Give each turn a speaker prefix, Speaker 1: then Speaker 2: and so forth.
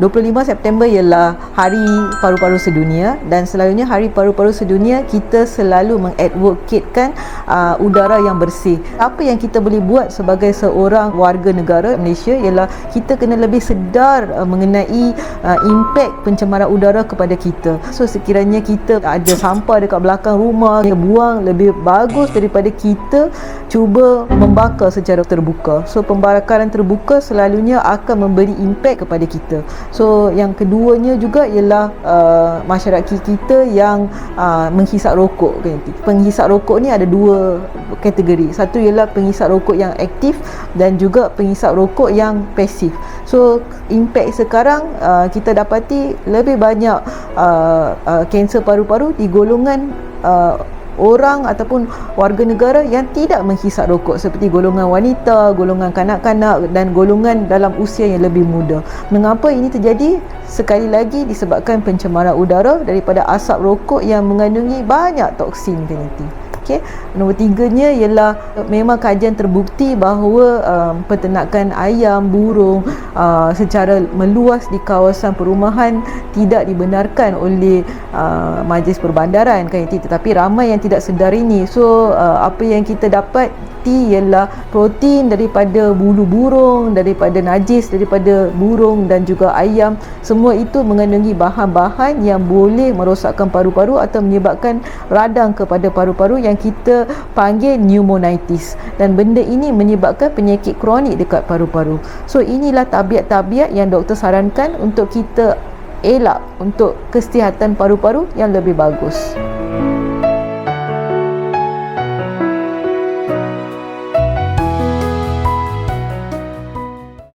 Speaker 1: 25 September ialah Hari Paru-Paru Sedunia dan selalunya Hari Paru-Paru Sedunia kita selalu mengadvokatekan uh, udara yang bersih. Apa yang kita boleh buat sebagai seorang warga negara Malaysia ialah kita kena lebih sedar uh, mengenai uh, impak pencemaran udara kepada kita. So sekiranya kita ada sampah dekat belakang rumah, kita buang lebih bagus daripada kita cuba membakar secara terbuka. So pembakaran terbuka selalunya akan memberi impak kepada kita. So yang keduanya juga ialah uh, masyarakat kita yang uh, menghisap rokok kan. Penghisap rokok ni ada dua kategori. Satu ialah penghisap rokok yang aktif dan juga penghisap rokok yang pasif. So impact sekarang uh, kita dapati lebih banyak uh, uh, kanser paru-paru di golongan uh, orang ataupun warga negara yang tidak menghisap rokok seperti golongan wanita, golongan kanak-kanak dan golongan dalam usia yang lebih muda. Mengapa ini terjadi? Sekali lagi disebabkan pencemaran udara daripada asap rokok yang mengandungi banyak toksin kaniti. Okey. Nombor tiganya ialah memang kajian terbukti bahawa um, peternakan ayam, burung uh, secara meluas di kawasan perumahan tidak dibenarkan oleh uh, majlis perbandaran kan tetapi ramai yang tidak sedar ini. So uh, apa yang kita dapat ialah protein daripada bulu burung, daripada najis daripada burung dan juga ayam. Semua itu mengandungi bahan-bahan yang boleh merosakkan paru-paru atau menyebabkan radang kepada paru-paru yang kita panggil pneumonitis. Dan benda ini menyebabkan penyakit kronik dekat paru-paru. So inilah tabiat-tabiat yang doktor sarankan untuk kita elak untuk kesihatan paru-paru yang lebih bagus.